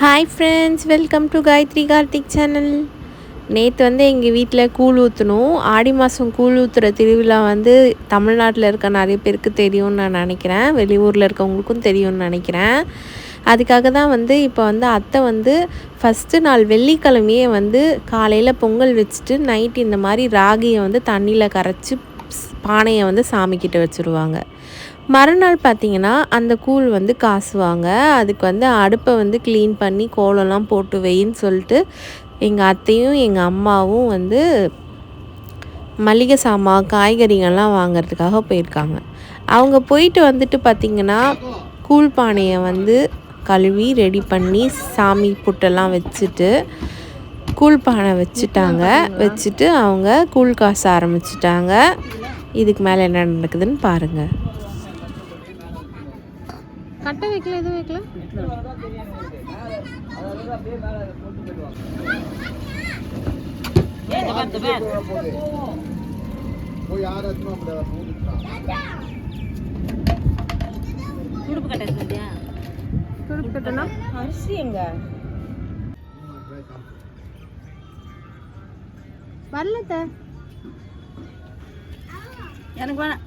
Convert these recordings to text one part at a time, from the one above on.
Hi friends welcome to Gayathri Karthik channel நேற்று வந்து எங்கள் வீட்டில் கூழ் ஊற்றணும் ஆடி மாதம் கூழ் ஊற்றுற திருவிழா வந்து தமிழ்நாட்டில் இருக்க நிறைய பேருக்கு தெரியும்னு நான் நினைக்கிறேன். வெளியூரில் இருக்கவங்களுக்கும் தெரியும்னு நினைக்கிறேன். அதுக்காக தான் வந்து இப்போ வந்து அத்தை வந்து ஃபஸ்ட்டு நாள் வெள்ளிக்கிழமையே வந்து காலையில் பொங்கல் வச்சுட்டு நைட் இந்த மாதிரி ராகியை வந்து தண்ணியில் கரைச்சி பானையை வந்து சாமிக்கிட்ட வச்சுருவாங்க. மறுநாள் பார்த்தீங்கன்னா அந்த கூழ் வந்து காசுவாங்க. அதுக்கு வந்து அடுப்பை வந்து க்ளீன் பண்ணி கோலம்லாம் போட்டு வைன்னு சொல்லிட்டு எங்கள் அத்தையும் எங்கள் அம்மாவும் வந்து மளிகை சாமான் காய்கறிகள்லாம் வாங்குறதுக்காக போயிருக்காங்க. அவங்க போயிட்டு வந்துட்டு பார்த்திங்கன்னா கூழ் பானையை வந்து கழுவி ரெடி பண்ணி சாமி புட்டெல்லாம் வச்சுட்டு கூழ் பானை வச்சுட்டாங்க. வச்சுட்டு அவங்க கூழ் காசு ஆரம்பிச்சிட்டாங்க. இதுக்கு மேலே என்ன நடக்குதுன்னு பாருங்கள் கட்டை வைக்கல எதுவும் வைக்கல? துடுப்பு கட்ட சொல்லியா துடுப்பு கட்டனா? அரிசி எங்க? வரலத்த. எனக்கு வேணாம்.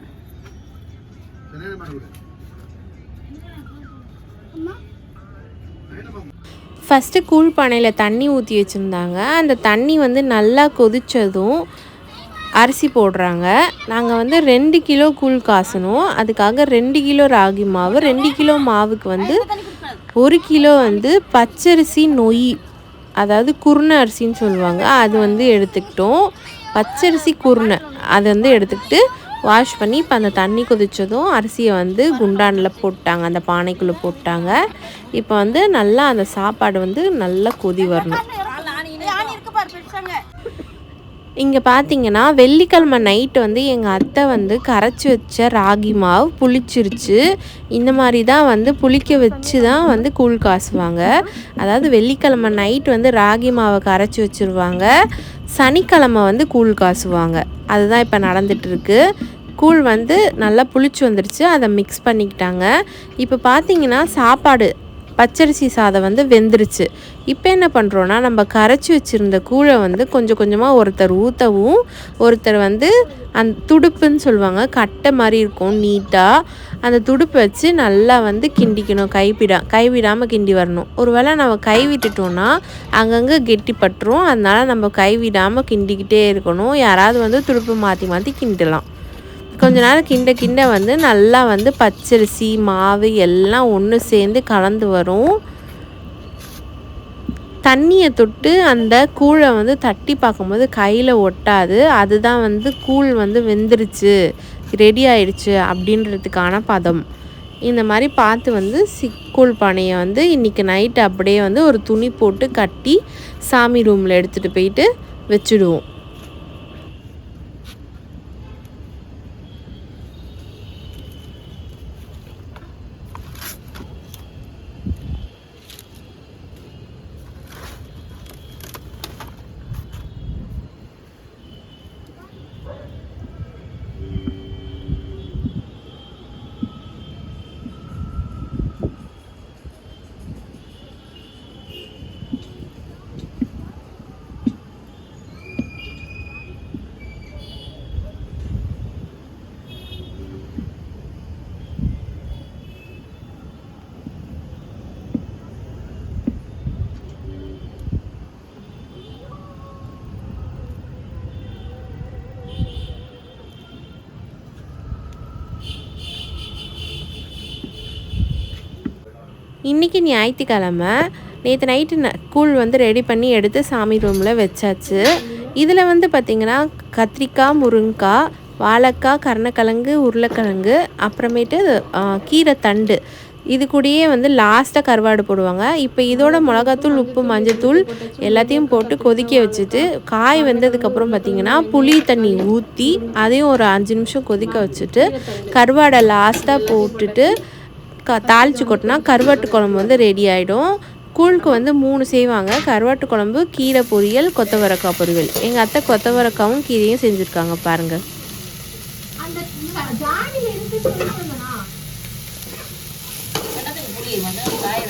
ஃபஸ்ட்டு கூழ் பானையில் தண்ணி ஊற்றி வச்சுருந்தாங்க. அந்த தண்ணி வந்து நல்லா கொதித்ததும் அரிசி போடுறாங்க. நாங்கள் வந்து ரெண்டு கிலோ கூழ் காசணும். அதுக்காக ரெண்டு கிலோ ராகி மாவு ரெண்டு கிலோ மாவுக்கு வந்து ஒரு கிலோ வந்து பச்சரிசி நொய் அதாவது குருணை அரிசின்னு சொல்லுவாங்க. அது வந்து எடுத்துக்கிட்டோம். பச்சரிசி குருணை அது வந்து எடுத்துக்கிட்டு வாஷ் பண்ணி இப்போ அந்த தண்ணி கொதித்ததும் அரிசியை வந்து குண்டானில் போட்டாங்க அந்த பானைக்குள்ளே போட்டாங்க. இப்போ வந்து நல்லா அந்த சாப்பாடு வந்து நல்லா கொதி வரணும். இங்கே பார்த்தீங்கன்னா வெள்ளிக்கிழமை நைட்டு வந்து எங்கள் அத்தை வந்து கரைச்சி வச்ச ராகி மாவு புளிச்சிருச்சு. இந்த மாதிரி தான் வந்து புளிக்க வச்சு தான் வந்து கூழ் காசுவாங்க. அதாவது வெள்ளிக்கிழமை நைட் வந்து ராகி மாவை கரைச்சி வச்சுருவாங்க. சனிக்கிழமை வந்து கூழ் காசுவாங்க. அதுதான் இப்போ நடந்துகிட்ருக்கு கூழ் வந்து நல்லா புளிச்சு வந்துருச்சு. அதை மிக்ஸ் பண்ணிக்கிட்டாங்க. இப்போ பார்த்தீங்கன்னா சாப்பாடு பச்சரிசி சாதம் வந்து வெந்துருச்சு. இப்போ என்ன பண்ணுறோன்னா நம்ம கரைச்சி வச்சுருந்த கூழை வந்து கொஞ்சம் கொஞ்சமாக ஒருத்தர் ஊற்றவும் ஒருத்தர் வந்து அந்த துடுப்புன்னு சொல்லுவாங்க கட்டை மாதிரி இருக்கும் நீட்டாக அந்த துடுப்பு வச்சு நல்லா வந்து கிண்டிக்கணும் கைவிடா கைவிடாமல் கிண்டி வரணும். ஒருவேளை நம்ம கை விட்டுட்டோம்னா அங்கங்கே கெட்டி பட்டுரும். அதனால் நம்ம கைவிடாமல் கிண்டிக்கிட்டே இருக்கணும். யாராவது வந்து துடுப்பு மாற்றி மாற்றி கிண்டலாம். கொஞ்ச நேரம் கிண்ட கிண்ட வந்து நல்லா வந்து பச்சரிசி மாவு எல்லாம் ஒன்று சேர்ந்து கலந்து வரும். தண்ணியை தொட்டு அந்த கூழை வந்து தட்டி பார்க்கும்போது கையில் ஒட்டாது. அதுதான் வந்து கூழ் வந்து வெந்துருச்சு ரெடி ஆயிடுச்சு அப்படின்றதுக்கான பதம். இந்த மாதிரி பார்த்து வந்து சிக்கூழ் பானையை வந்து இன்றைக்கி நைட்டு அப்படியே வந்து ஒரு துணி போட்டு கட்டி சாமி ரூமில் எடுத்துகிட்டு போயிட்டு வச்சுடுவோம். இன்றைக்கி ஞாயிற்றுக்கிழமை. நேற்று நைட்டு ந கூழ் வந்து ரெடி பண்ணி எடுத்து சாமி ரூமில் வச்சாச்சு. இதில் வந்து பார்த்திங்கன்னா கத்திரிக்காய் முருங்கைக்காய் வாழைக்காய் கருணக்கிழங்கு உருளைக்கிழங்கு அப்புறமேட்டு கீரை தண்டு. இது கூடயே வந்து லாஸ்ட்டாக கருவாடு போடுவாங்க. இப்போ இதோட மிளகாத்தூள் உப்பு மஞ்சத்தூள் எல்லாத்தையும் போட்டு கொதிக்க வச்சுட்டு காய் வெந்ததுக்கப்புறம் பார்த்திங்கன்னா புளி தண்ணி ஊற்றி அதையும் ஒரு அஞ்சு நிமிஷம் கொதிக்க வச்சுட்டு கருவாடை லாஸ்ட்டாக போட்டுட்டு க தாளித்து கொட்டினா கருவாட்டு குழம்பு வந்து ரெடி ஆகிடும் கூழுக்கு வந்து மூணு செய்வாங்க. கருவாட்டு குழம்பு கீரை பொரியல் கொத்தவரக்காய் பொரியல். எங்கள் அத்தை கொத்தவரக்காவும் கீரையும் செஞ்சுருக்காங்க பாருங்கள் காய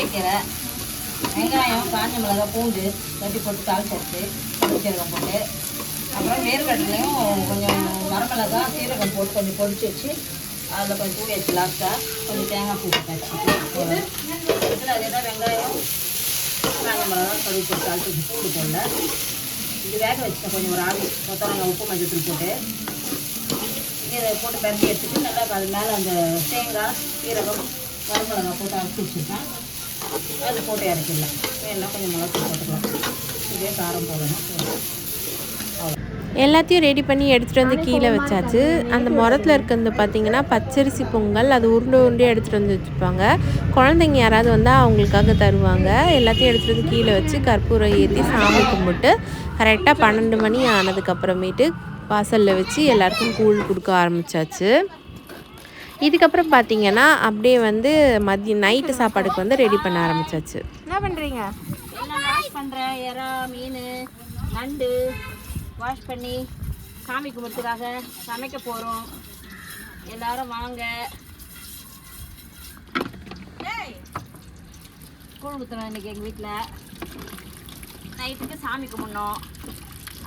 வேகட்டும் வெங்காயம் காஞ்ச மிளகாய் பூண்டு தட்டி போட்டு தாளிச்சு சீரகம் போட்டு. அப்புறம் வேர்க்கடலையும் கொஞ்சம் வரமிளகா சீரகம் போட்டு கொஞ்சம் பொடிச்சு வச்சு அதில் கொஞ்சம் தூவி வச்சு லாஸ்ட்டாக கொஞ்சம் தேங்காய் பூ போட்டு அதே தான் வெங்காயம் காஞ்ச மிளகா பொடி போட்டு தாளிச்சு வச்சு பூண்டு போடல. இது வேக வச்சுட்டேன் கொஞ்சம் ஒரு ஆவி. கொத்தவரங்காய் உப்பு மஞ்சள் போட்டு. இதை போட்டு பரட்டி எடுத்துட்டு நல்லா அது மேலே அந்த தேங்காய் சீரகம் வரமிளகா போட்டு அரைச்சி வச்சுருக்கேன். அது போட்டு இறக்கிடலாம். வேணா கொஞ்சம் மிளகு போட்டுக்கலாம். இதே காரம் போடணும். எல்லாத்தையும் ரெடி பண்ணி எடுத்துகிட்டு வந்து கீழே வச்சாச்சு. அந்த முரத்தில் இருக்கிறது பார்த்தீங்கன்னா பச்சரிசி பொங்கல். அது உருண்டை உருண்டை எடுத்துகிட்டு வந்து வச்சுப்பாங்க. குழந்தைங்க யாராவது வந்தால் அவங்களுக்காக தருவாங்க. எல்லாத்தையும் எடுத்துகிட்டு வந்து கீழே வச்சு கற்பூரம் ஏற்றி சாமி கும்பிட்டு கரெக்டாக பன்னெண்டு மணி ஆனதுக்கப்புறமேட்டு வாசலில் வச்சு எல்லாருக்கும் கூழ் கொடுக்க ஆரம்பிச்சாச்சு. இதுக்கப்புறம் பார்த்தீங்கன்னா அப்படியே வந்து மதியம் நைட்டு சாப்பாடுக்கு வந்து ரெடி பண்ண ஆரம்பிச்சாச்சு. என்ன பண்ணுறீங்க வாஷ் பண்ணுறேன் இறா மீன் நண்டு வாஷ் பண்ணி சாமி கும்பிட்றதுக்காக சமைக்க போகிறோம் எல்லாரும் வாங்க. கூழ் ஊற்றுறோம் இன்னைக்கு எங்கள் வீட்டில் நைட்டுக்கு சாமி கும்பிடணும்.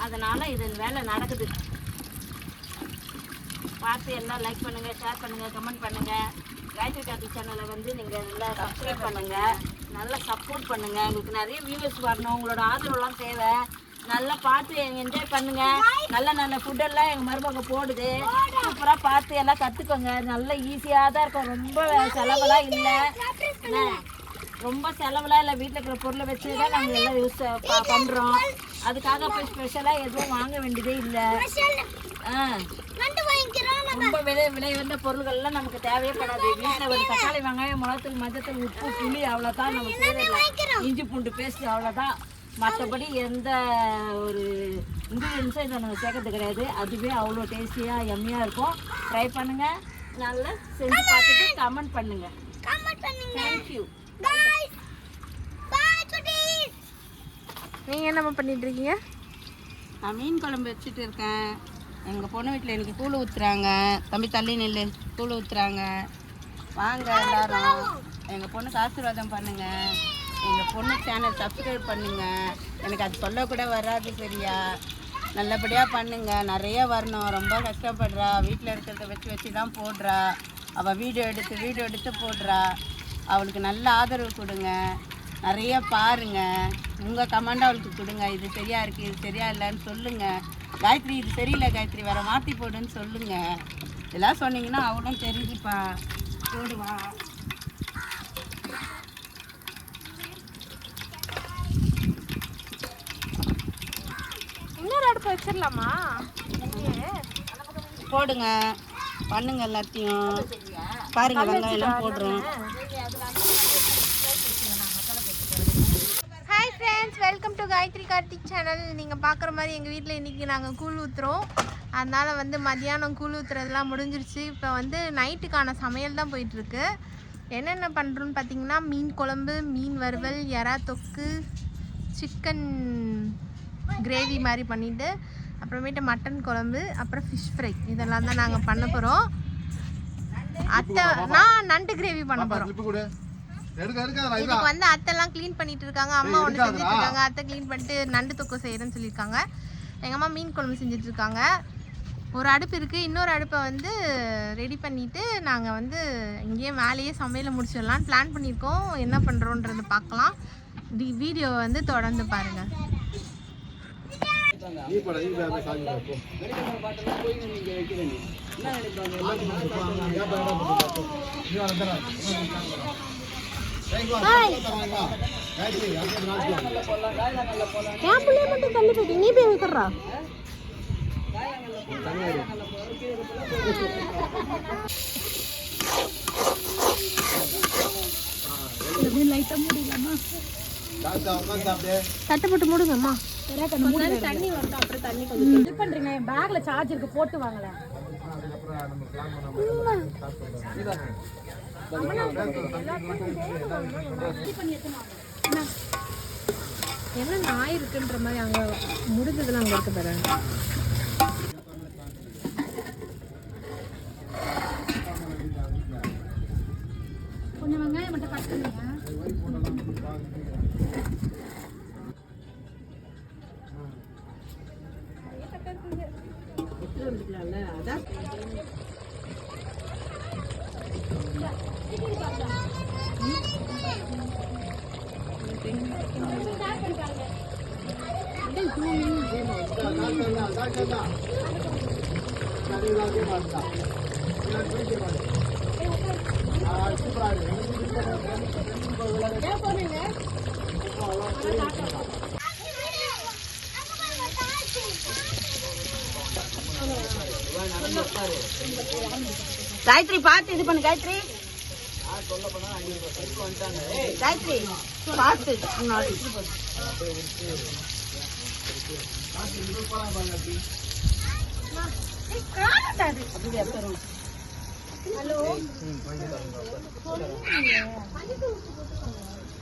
அதனால் இது வேலை நடக்குது. பார்த்து எல்லாம் லைக் பண்ணுங்கள் ஷேர் பண்ணுங்கள் கமெண்ட் பண்ணுங்கள் காயத்ரி கார்த்தி சேனலை வந்து நீங்கள் நல்லா சப்ஸ்கிரைப் பண்ணுங்கள் நல்லா சப்போர்ட் பண்ணுங்கள் எங்களுக்கு நிறைய வியூவர்ஸ் வரணும். உங்களோட ஆதரவுலாம் தேவை. நல்லா பார்த்து என்ஜாய் பண்ணுங்க. நல்ல நல்ல ஃபுட்டெல்லாம் எங்கள் மருமக போடுது. சூப்பராக பார்த்து எல்லாம் கற்றுக்கோங்க நல்லா ஈஸியாக தான் இருக்கும். ரொம்ப செலவெல்லாம் இல்லை. ரொம்ப செலவெல்லாம் இல்லை. வீட்டில் இருக்கிற பொருளை வச்சு தான் நாங்கள் எல்லாம் யூஸ் பண்ணுறோம் அதுக்காக போய் ஸ்பெஷலாக எதுவும் வாங்க வேண்டியதே இல்லை. ஆ. ரொம்ப விலை விலை உயர்ந்த பொருள்கள்லாம் நமக்கு தேவையே படாது. வீட்டில் ஒரு தக்காளி வெங்காயம் மிளகுத்தூள் மஞ்சத்தூள் உப்பு புளி அவ்வளோதான் நம்ம செய்யறது. இஞ்சி பூண்டு பேஸ்ட் அவ்வளோதான் மற்றபடி எந்த ஒரு இன்க்ரீடியன்ஸும் இதை நம்ம சேர்க்கறது கிடையாது. அதுவே அவ்வளோ டேஸ்டியாக எம்மியாக இருக்கும். ட்ரை பண்ணுங்கள் நல்லா செஞ்சு பார்த்துட்டு கமெண்ட் பண்ணுங்கள் தேங்க்யூ நீங்கள் என்னம்மா பண்ணிட்டு இருக்கீங்க? நான் மீன் குழம்பு வச்சுட்டு இருக்கேன். எங்கள் பொண்ணு வீட்டில் எனக்கு கூழ் ஊற்றுறாங்க தம்பி தள்ளி நெல் கூழ் ஊற்றுறாங்க வாங்க எல்லாரும். எங்கள் பொண்ணுக்கு ஆசீர்வாதம் பண்ணுங்க. எங்கள் பொண்ணு சேனல் சப்ஸ்கிரைப் பண்ணுங்க. எனக்கு அது சொல்லக்கூட வராது சரியா? நல்லபடியாக பண்ணுங்க. நிறைய வரணும். ரொம்ப கஷ்டப்படுறா. வீட்டில் இருக்கிறத வச்சு வச்சு தான் போடுறா. அவள் வீடியோ எடுத்து வீடியோ எடுத்து போடுறா. அவளுக்கு நல்ல ஆதரவு கொடுங்க. நிறைய பாருங்க. உங்கள் கமெண்ட் அவளுக்கு கொடுங்க. இது சரியா இருக்கு இது சரியா இல்லைன்னு சொல்லுங்க. காயத்ரி இது சரியில்லை காயத்ரி. வேற மாற்றி போடுன்னு சொல்லுங்க. இதெல்லாம் சொன்னீங்கன்னா அவளும் தெரிஞ்சுப்பா. போடுவா. இன்னொரு அடுப்பு வச்சிடலாமா போடுங்க. பண்ணுங்க எல்லாத்தையும். பாருங்க வெங்காயம் எல்லாம் போடுறேன் hi friends welcome to Gayathri Karthik channel நீங்கள் பார்க்குற மாதிரி எங்கள் வீட்டில் இன்றைக்கி நாங்கள் கூழ் ஊற்றுறோம் அதனால் வந்து மதியானம் கூழ் ஊற்றுறதுலாம் முடிஞ்சிருச்சு. இப்போ வந்து நைட்டுக்கான சமையல் தான் போயிட்டுருக்கு. என்னென்ன பண்ணுறோன்னு பார்த்தீங்கன்னா மீன் குழம்பு மீன் வறுவல் எறா தொக்கு சிக்கன் கிரேவி மாதிரி பண்ணிவிட்டு அப்புறமேட்டு மட்டன் குழம்பு அப்புறம் ஃபிஷ் ஃப்ரை இதெல்லாம் தான் நாங்கள் பண்ண போகிறோம் அத்தை நான் நண்டு கிரேவி பண்ண போகிறோம் இதுக்கு வந்து அத்தைலாம் க்ளீன் பண்ணிட்டு இருக்காங்க. அம்மா ஒன்று செஞ்சுட்டு இருக்காங்க அத்தை க்ளீன் பண்ணிட்டு நண்டு தொக்கு செய்யறேன்னு சொல்லியிருக்காங்க. எங்கள் அம்மா மீன் குழம்பு செஞ்சுட்டு இருக்காங்க ஒரு அடுப்பு இருக்குது இன்னொரு அடுப்பை வந்து ரெடி பண்ணிட்டு நாங்கள் வந்து இங்கேயே மேலேயே சமையலை முடிச்சிடலாம்னு பிளான் பண்ணியிருக்கோம். என்ன பண்ணுறோன்றதை பார்க்கலாம். டி வீடியோவை வந்து தொடர்ந்து பாருங்கள் நீ என் பிள்ளைய மட்டும் தள்ளி போயிட்டு நீ போய் வைக்கிறா தாத்தா உட்காந்து அப்படியே தட்டை போட்டு மூடுங்கம்மா தண்ணி வரணும் அப்புறம் தண்ணி கொஞ்சம் இது பண்ணுறீங்க என் பேக்கில் சார்ஜ் இருக்கு போட்டு வாங்கல என்ன நாய் இருக்குன்ற மாதிரி அங்கே முடிஞ்சதெல்லாம் அங்கே இருக்க பாருங்க கொஞ்சம் வெங்காயம் மட்டும் கட் பண்ணுங்க. காயத்ரி பார்த்து இது பண்ணு காயத்ரி. காயத்ரி பார்த்து.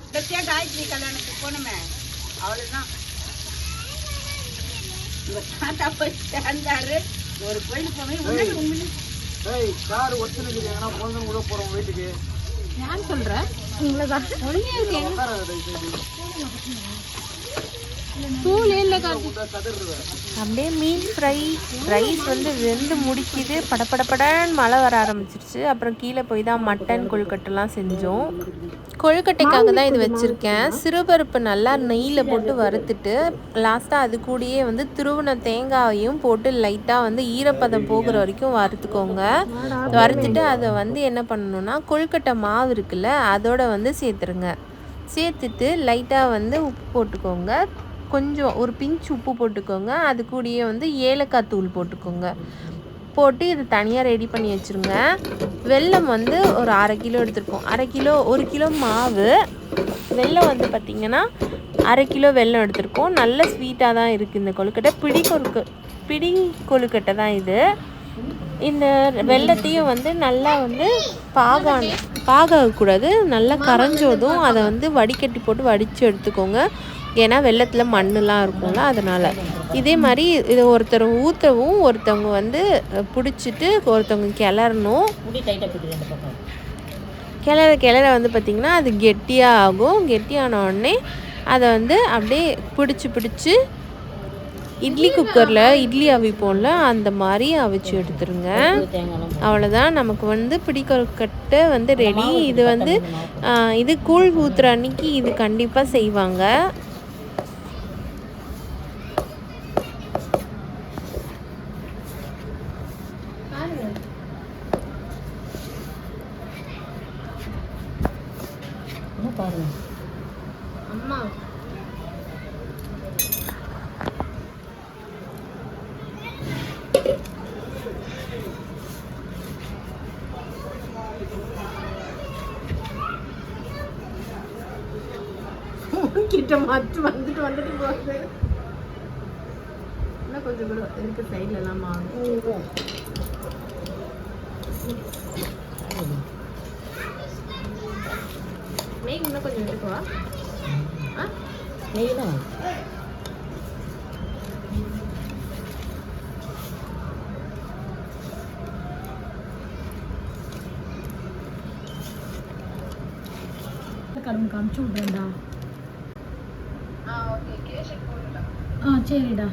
கடைசியா காயத்ரி கல்யாணத்துக்கு போனோமே. அவ்வளவுதான். உங்க தாத்தா போய் சேர்ந்தாரு ஒரு கோயிலுக்கு போனேன் ஏய் கார் ஒத்துனுக்குது எங்கன்னா உள்ள போறோம் வீட்டுக்கு. நான் சொல்கிறேன் உங்களை தான் ஒழுங்கே இருக்கு. உட்கார தயவு செய்து. தூளே இல்லை கார்த்தி. உள்ள கதறுவேன் அப்படியே மீன் ஃப்ரை ரைஸ் வந்து வெந்து முடிக்குது. படபடபடன்னு மழை வர ஆரம்பிச்சிருச்சு. அப்புறம் கீழே போய் தான் மட்டன் கொழுக்கட்டைலாம் செஞ்சோம். கொழுக்கட்டைக்காக தான் இது வச்சுருக்கேன். சிறுபருப்பு நல்லா நெய்யில் போட்டு வறுத்துட்டு லாஸ்ட்டாக அது கூடயே வந்து துருவின தேங்காயையும் போட்டு லைட்டாக வந்து ஈரப்பதம் போகிற வரைக்கும் வறுத்துக்கோங்க. வறுத்துட்டு அதை வந்து என்ன பண்ணணும்னா கொழுக்கட்டை மாவு இருக்குல்ல அதோட வந்து சேர்த்துருங்க. சேர்த்துட்டு லைட்டாக வந்து உப்பு போட்டுக்கோங்க. கொஞ்சம் ஒரு பிஞ்ச் உப்பு போட்டுக்கோங்க. அது கூடயே வந்து ஏலக்காய் தூள் போட்டுக்கோங்க. போட்டு இது தனியாக ரெடி பண்ணி வச்சுருங்க. வெல்லம் வந்து ஒரு அரை கிலோ எடுத்துருக்கோம். அரை கிலோ ஒரு கிலோ மாவு. வெல்லம் வந்து பார்த்திங்கன்னா அரை கிலோ வெல்லம் எடுத்திருக்கோம். நல்ல ஸ்வீட்டாக தான் இருக்குது இந்த கொழுக்கட்டை. பிடி கொழுக்க பிடி கொழுக்கட்டை தான் இது. இந்த வெள்ளத்தையும் வந்து நல்லா வந்து பாகான பாகக்கூடாது நல்லா கரைஞ்சோதும் அதை வந்து வடிகட்டி போட்டு வடித்து எடுத்துக்கோங்க. ஏன்னா வெள்ளத்தில் மண்ணுலாம் இருக்கும்ல அதனால். இதே மாதிரி இது ஒருத்தர் ஊற்றவும் ஒருத்தவங்க வந்து பிடிச்சிட்டு ஒருத்தவங்க கிளறணும். கிளற கிளற வந்து பார்த்திங்கன்னா அது கெட்டியாக ஆகும். கெட்டியான உடனே அதை வந்து அப்படியே பிடிச்சி பிடிச்சி இட்லி குக்கரில் இட்லி அவிப்போம்ல அந்த மாதிரி அவிச்சு எடுத்துருங்க. அவ்வளோதான் நமக்கு வந்து பிடிக்கொழுக்கட்டை வந்து ரெடி இது வந்து இது கூழ் ஊற்றுற அன்னைக்கு இது கண்டிப்பாக செய்வாங்க என்ன பாருங்க அம்மா கிட்ட மத்து வந்துட்டு வந்துட்டு போகுது. இன்னும் கொஞ்சம் கூட இருக்கு சைட்ல எல்லாம் மாவு நெய் இன்னும் கொஞ்சம் எடுக்கவா ஆ? நெய் தான் கடவுளுக்கு அமுச்சு விட்றேன்டா. ஆ சரிடா.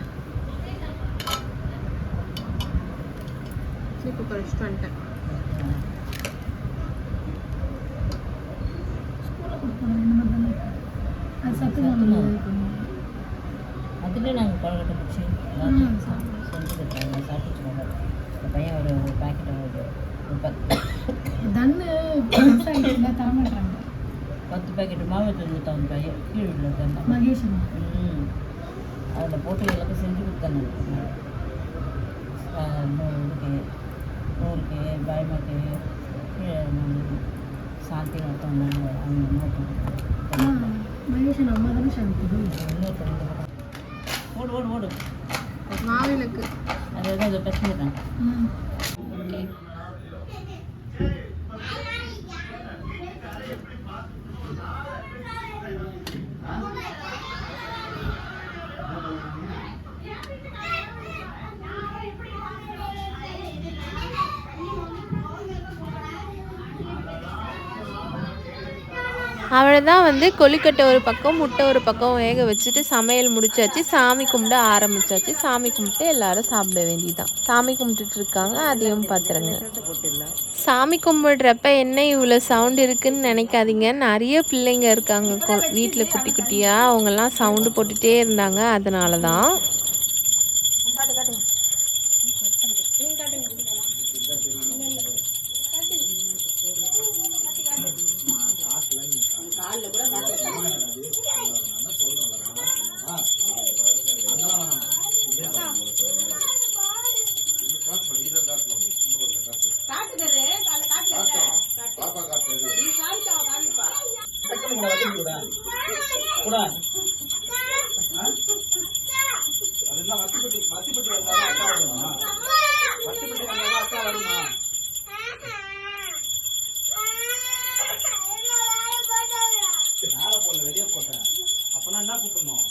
சீப்பு குறைச்சிட்டு வந்துட்டேன் அது சத்து அதுலேயே நாங்கள் கொழக்கட்டை பிடிச்சி செஞ்சுக்கிட்டோம் நான் சாப்பிட்டுருக்கோம் இந்த பையன் ஒரு ஒரு பாக்கெட் ஒரு ஒரு பத்து தன்னு பெருசாகிடுச்சுல தரமாட்டாங்க பத்து பாக்கெட் மாவு அந்த பையன் கீழே விழுந்து மகேஷன் ம். அதில் போட்டு எல்லாத்தையும் செஞ்சு கொடுத்தாங்க நூறுக்கு நூறுக்கு பாய்மாக்கு சாந்தி ஒருத்தவங்க அவங்க இன்னொருத்தவங்க மகேஷன் அம்மா தானே இன்னொருத்தவங்க ஓடு ஓடு ஓடு. மாவிளக்கு. அது அது பிரச்சனை தான். அவளை அவ்வளோதான் வந்து கொலிக்கட்டை ஒரு பக்கம் முட்டை ஒரு பக்கம் வேக வச்சுட்டு சமையல் முடிச்சாச்சு. சாமி கும்பிட ஆரம்பிச்சாச்சு. சாமி கும்பிட்டு எல்லாரும் சாப்பிட வேண்டியதான் சாமி கும்பிட்டுட்டு இருக்காங்க. அதையும் பார்த்துருங்க சாமி கும்பிடுறப்ப என்ன இவ்வளோ சவுண்ட் இருக்குன்னு நினைக்காதீங்க. நிறைய பிள்ளைங்க இருக்காங்க. வீட்டில் குட்டி குட்டியாக அவங்கெல்லாம் சவுண்டு போட்டுகிட்டே இருந்தாங்க. அதனால தான் கூட அதெல்லாம் வத்திப்பட்டி வத்திப்பட்டி அக்கா வருமா வத்திப்பட்டி வந்தா அக்கா வருமா மேல போடல வெளியே போட்டேன். அப்பனா என்ன கூப்பிடணும்?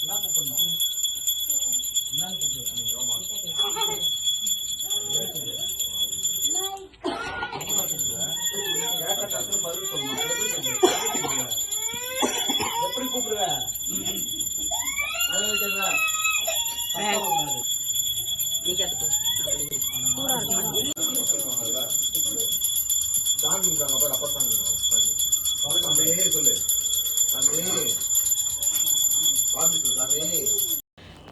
என்ன கூப்பிடணும் என்ன கூப்பிடணும் கேட்ட டக்குனு பதில் சொல்லணும் எப்படி கூப்பிடுவ அதை வைக்கிறதா நீ கேட்டுக்கோ சாமி கும்பிட்டாங்க பாரு அப்பா சாமி சாமி சொல்லு சாமி சாமி சாமி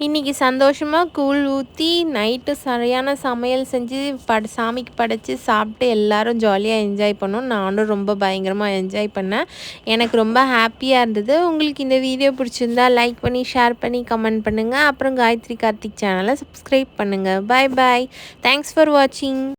இன்றைக்கி சந்தோஷமாக கூழ் ஊற்றி நைட்டு சரியான சமையல் செஞ்சு பட சாமிக்கு படைச்சி சாப்பிட்டு எல்லாரும் ஜாலியாக என்ஜாய் பண்ணோம். நானும் ரொம்ப பயங்கரமாக என்ஜாய் பண்ணேன். எனக்கு ரொம்ப ஹாப்பியாக இருந்தது. உங்களுக்கு இந்த வீடியோ பிடிச்சிருந்தா லைக் பண்ணி ஷேர் பண்ணி கமெண்ட் பண்ணுங்கள் அப்புறம் காயத்ரி கார்த்திக் சேனலை சப்ஸ்கிரைப் பண்ணுங்கள் பாய் பாய் தேங்க்ஸ் ஃபார் வாட்சிங்